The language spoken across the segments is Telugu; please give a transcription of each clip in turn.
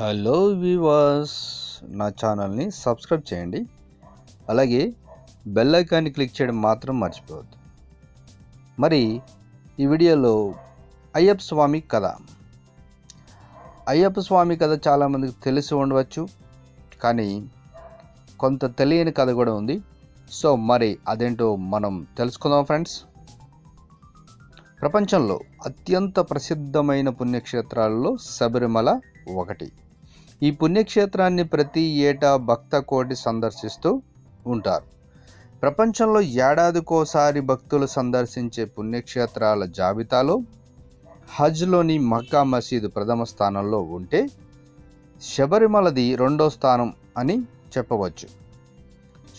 హలో వివాస్ నా ఛానల్ని సబ్స్క్రైబ్ చేయండి. అలాగే బెల్ ఐకాన్ని క్లిక్ చేయడం మాత్రం మర్చిపోవద్దు. మరి ఈ వీడియోలో అయ్యప్ప స్వామి కథ. అయ్యప్ప స్వామి కథ చాలామందికి తెలిసి ఉండవచ్చు కానీ కొంత తెలియని కథ కూడా ఉంది. సో మరి అదేంటో మనం తెలుసుకుందాం ఫ్రెండ్స్. ప్రపంచంలో అత్యంత ప్రసిద్ధమైన పుణ్యక్షేత్రాలలో శబరిమల ఒకటి. ఈ పుణ్యక్షేత్రాన్ని ప్రతి ఏటా భక్త కోటి సందర్శిస్తూ ఉంటారు. ప్రపంచంలో ఏడాదికోసారి భక్తులు సందర్శించే పుణ్యక్షేత్రాల జాబితాలో హజ్లోని మక్కా మసీదు ప్రథమ స్థానంలో ఉంటే శబరిమలది రెండో స్థానం అని చెప్పవచ్చు.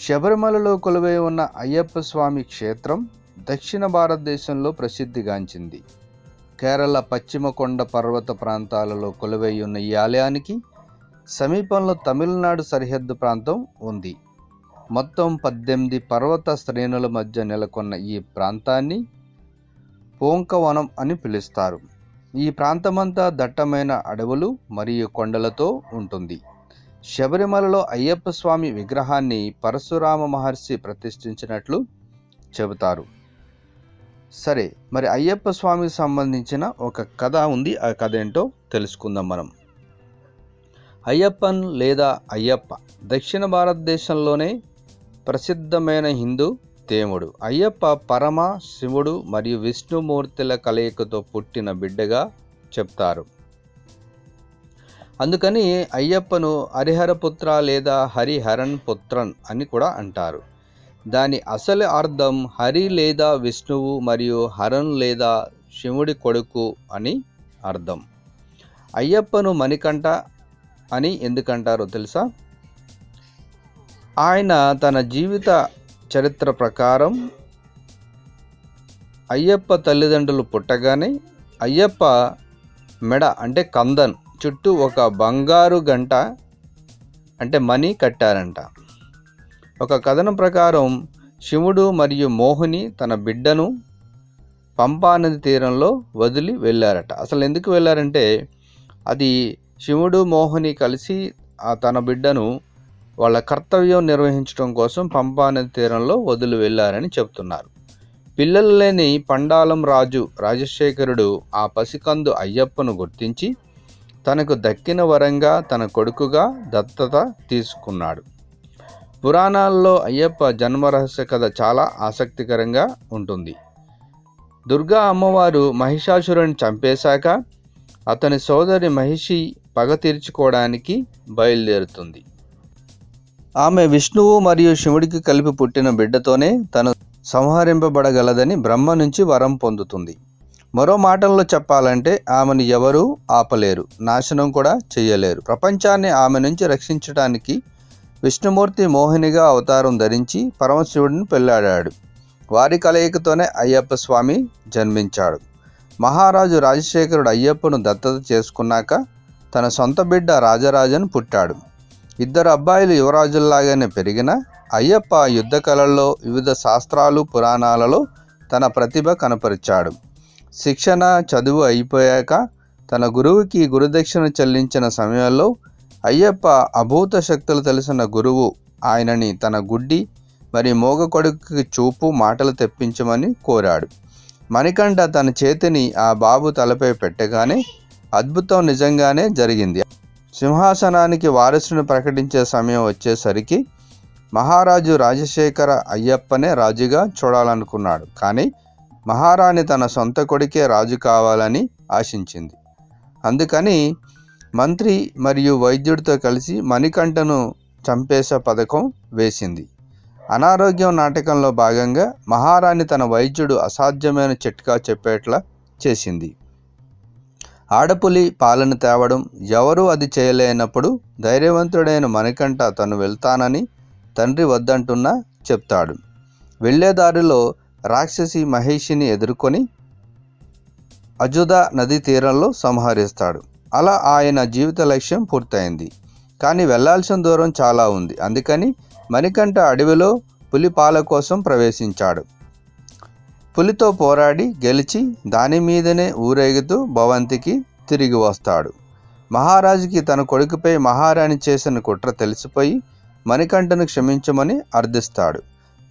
శబరిమలలో కొలువై ఉన్న అయ్యప్ప స్వామి క్షేత్రం దక్షిణ భారతదేశంలో ప్రసిద్ధిగాంచింది. కేరళ పశ్చిమ కొండ పర్వత ప్రాంతాలలో కొలువై ఉన్న ఈ ఆలయానికి సమీపంలో తమిళనాడు సరిహద్దు ప్రాంతం ఉంది. మొత్తం పద్దెనిమిది పర్వత శ్రేణుల మధ్య నెలకొన్న ఈ ప్రాంతాన్ని పోంకవనం అని పిలుస్తారు. ఈ ప్రాంతమంతా దట్టమైన అడవులు మరియు కొండలతో ఉంటుంది. శబరిమలలో అయ్యప్ప స్వామి విగ్రహాన్ని పరశురామ మహర్షి ప్రతిష్ఠించినట్లు చెబుతారు. సరే మరి అయ్యప్ప స్వామికి సంబంధించిన ఒక కథ ఉంది. ఆ కథ ఏంటో తెలుసుకుందాం మనం. అయ్యప్పన్ లేదా అయ్యప్ప దక్షిణ భారతదేశంలోనే ప్రసిద్ధమైన హిందూ దేవుడు అయ్యప్ప పరమ శివుడు మరియు విష్ణుమూర్తుల కలయికతో పుట్టిన బిడ్డగా చెప్తారు. అందుకని అయ్యప్పను హరిహరపుత్ర లేదా హరిహరన్ పుత్రన్ అని కూడా అంటారు. దాని అసలు అర్థం హరి లేదా విష్ణువు మరియు హరన్ లేదా శివుడి కొడుకు అని అర్థం. అయ్యప్పను మణికంఠ అని ఎందుకంటారో తెలుసా? ఆయన తన జీవిత చరిత్ర ప్రకారం అయ్యప్ప తల్లిదండ్రులు పుట్టగానే అయ్యప్ప మెడ అంటే కందన్ చుట్టూ ఒక బంగారు గంట అంటే మణి కట్టారంట. ఒక కథనం ప్రకారం శివుడు మరియు మోహిని తన బిడ్డను పంపానది తీరంలో వదిలి వెళ్ళారట. అసలు ఎందుకు వెళ్ళారంటే అది శివుడు మోహిని కలిసి ఆ తన బిడ్డను వాళ్ళ కర్తవ్యం నిర్వహించడం కోసం పంపా నది తీరంలో వదిలి వెళ్ళారని చెప్తున్నారు పిల్లలు లేని పండాలం రాజు రాజశేఖరుడు ఆ పసికందు అయ్యప్పను గుర్తించి తనకు దక్కిన వరంగా తన కొడుకుగా దత్తత తీసుకున్నాడు. పురాణాల్లో అయ్యప్ప జన్మరహస్య కథ చాలా ఆసక్తికరంగా ఉంటుంది. దుర్గా అమ్మవారు మహిషాసురుని చంపేశాక అతని సోదరి మహిషి పగ తీర్చుకోవడానికి బయలుదేరుతుంది. ఆమె విష్ణువు మరియు శివుడికి కలిపి పుట్టిన బిడ్డతోనే తను సంహరింపబడగలదని బ్రహ్మ నుంచి వరం పొందుతుంది. మరో మాటల్లో చెప్పాలంటే ఆమెను ఎవరూ ఆపలేరు నాశనం కూడా చేయలేరు ప్రపంచాన్ని ఆమె నుంచి రక్షించడానికి విష్ణుమూర్తి మోహినిగా అవతారం ధరించి పరమశివుడిని పెళ్ళాడాడు వారి కలయికతోనే అయ్యప్ప స్వామి జన్మించాడు. మహారాజు రాజశేఖరుడు అయ్యప్పను దత్తత చేసుకున్నాక తన సొంత బిడ్డ రాజరాజన్ పుట్టాడు. ఇద్దరు అబ్బాయిలు యువరాజుల్లాగానే పెరిగిన అయ్యప్ప యుద్ధ కళల్లో వివిధ శాస్త్రాలు పురాణాలలో తన ప్రతిభ కనపరిచాడు. శిక్షణ చదువు అయిపోయాక తన గురువుకి గురుదక్షిణ చెల్లించిన సమయంలో అయ్యప్ప అభూత శక్తులు తెలిసిన గురువు ఆయనని తన గుడ్డి మరి మోగ కొడుకుకి చూపు మాటలు తెప్పించమని కోరాడు. మణికంఠ తన చేతిని ఆ బాబు తలపై పెట్టగానే అద్భుతం నిజంగానే జరిగింది. సింహాసనానికి వారసుని ప్రకటించే సమయం వచ్చేసరికి మహారాజు రాజశేఖర అయ్యప్పనే రాజుగా చూడాలనుకున్నాడు. కానీ మహారాణి తన సొంత కొడుకే రాజు కావాలని ఆశించింది. అందుకని మంత్రి మరియు వైద్యుడితో కలిసి మణికంఠను చంపేసే పథకం వేసింది. అనారోగ్యం నాటకంలో భాగంగా మహారాణి తన వైద్యుడు అసాధ్యమైన చిట్కా చెప్పేట్లా చేసింది. ఆడపులి పాలను తేవడం ఎవరూ అది చేయలేనప్పుడు ధైర్యవంతుడైన మణికంఠ తను వెళ్తానని తండ్రి వద్దంటున్నా చెప్తాడు. వెళ్ళే దారిలో రాక్షసి మహేషిని ఎదుర్కొని అజుదా నదీ తీరంలో సంహరిస్తాడు. అలా ఆయన జీవిత లక్ష్యం పూర్తయింది. కానీ వెళ్ళాల్సిన దూరం చాలా ఉంది. అందుకని మణికంఠ అడవిలో పులి పాల కోసం ప్రవేశించాడు. పులితో పోరాడి గెలిచి దాని మీదనే ఊరేగుతూ భవంతికి తిరిగి వస్తాడు. మహారాజుకి తన కొడుకుపై మహారాణి చేసిన కుట్ర తెలిసిపోయి మణికంఠను క్షమించమని అర్థిస్తాడు.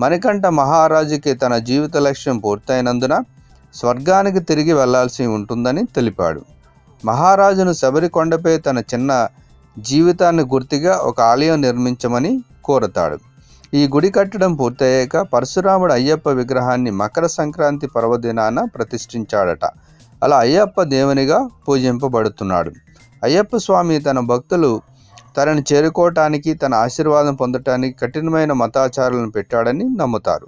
మణికంఠ మహారాజుకి తన జీవిత లక్ష్యం పూర్తయినందున స్వర్గానికి తిరిగి వెళ్ళాల్సి ఉంటుందని తెలిపాడు. మహారాజును శబరికొండపై తన చిన్న జీవితాన్ని గుర్తిగా ఒక ఆలయం నిర్మించమని కోరతాడు. ఈ గుడి కట్టడం పూర్తయ్యాక పరశురాముడు అయ్యప్ప విగ్రహాన్ని మకర సంక్రాంతి పర్వదినాన ప్రతిష్ఠించాడట. అలా అయ్యప్ప దేవునిగా పూజింపబడుతున్నాడు. అయ్యప్ప స్వామి తన భక్తులు తనను చేరుకోవటానికి తన ఆశీర్వాదం పొందటానికి కఠినమైన మతాచారాలను పెట్టాడని నమ్ముతారు.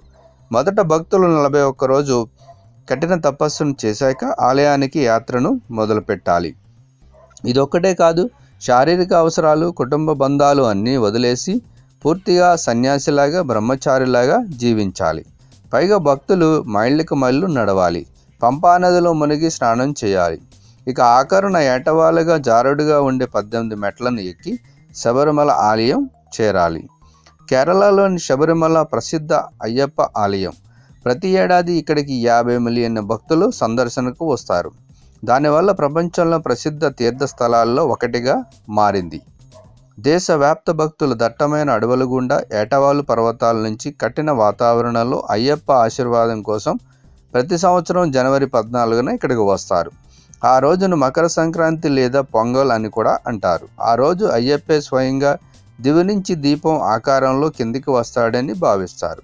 మొదట భక్తులు నలభై ఒక్క రోజు కఠిన తపస్సును చేశాక ఆలయానికి యాత్రను మొదలుపెట్టాలి. ఇదొక్కటే కాదు శారీరక అవసరాలు కుటుంబ బంధాలు అన్నీ వదిలేసి పూర్తిగా సన్యాసిలాగా బ్రహ్మచారిలాగా జీవించాలి. పైగా భక్తులు మైళ్ళకి మైళ్ళు నడవాలి. పంపానదిలో మునిగి స్నానం చేయాలి. ఇక ఆఖరున ఏటవాలుగా జారుడుగా ఉండే పద్దెనిమిది మెట్లను ఎక్కి శబరిమల ఆలయం చేరాలి. కేరళలోని శబరిమల ప్రసిద్ధ అయ్యప్ప ఆలయం. ప్రతి ఏడాది ఇక్కడికి యాభై మిలియన్ భక్తులు సందర్శనకు వస్తారు. దానివల్ల ప్రపంచంలో ప్రసిద్ధ తీర్థస్థలాల్లో ఒకటిగా మారింది. దేశవ్యాప్త భక్తులు దట్టమైన అడవుల గుండా ఏటవాలు పర్వతాల నుంచి కఠిన వాతావరణంలో అయ్యప్ప ఆశీర్వాదం కోసం ప్రతి సంవత్సరం జనవరి పద్నాలుగున ఇక్కడికి వస్తారు. ఆ రోజును మకర సంక్రాంతి లేదా పొంగల్ అని కూడా అంటారు. ఆ రోజు అయ్యప్పే స్వయంగా దివి నుంచి దీపం ఆకారంలో కిందికి వస్తాడని భావిస్తారు.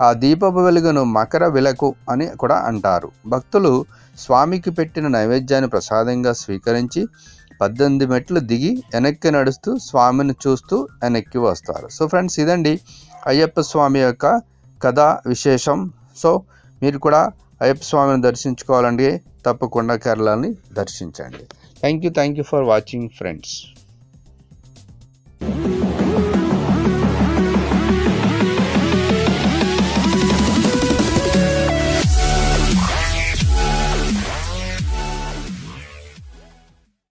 ఆ దీపపు వెలుగును మకర విలకు అని కూడా అంటారు. భక్తులు స్వామికి పెట్టిన నైవేద్యాన్ని ప్రసాదంగా స్వీకరించి పద్దెనిమిది మెట్లు దిగి వెనక్కి నడుస్తూ స్వామిని చూస్తూ వెనక్కి వస్తారు. సో ఫ్రెండ్స్ ఇదండి అయ్యప్ప స్వామి యొక్క కథ విశేషం. సో మీరు కూడా అయ్యప్ప స్వామిని దర్శించుకోవాలంటే తప్పకుండా కేరళని దర్శించండి. Thank you thank you for watching friends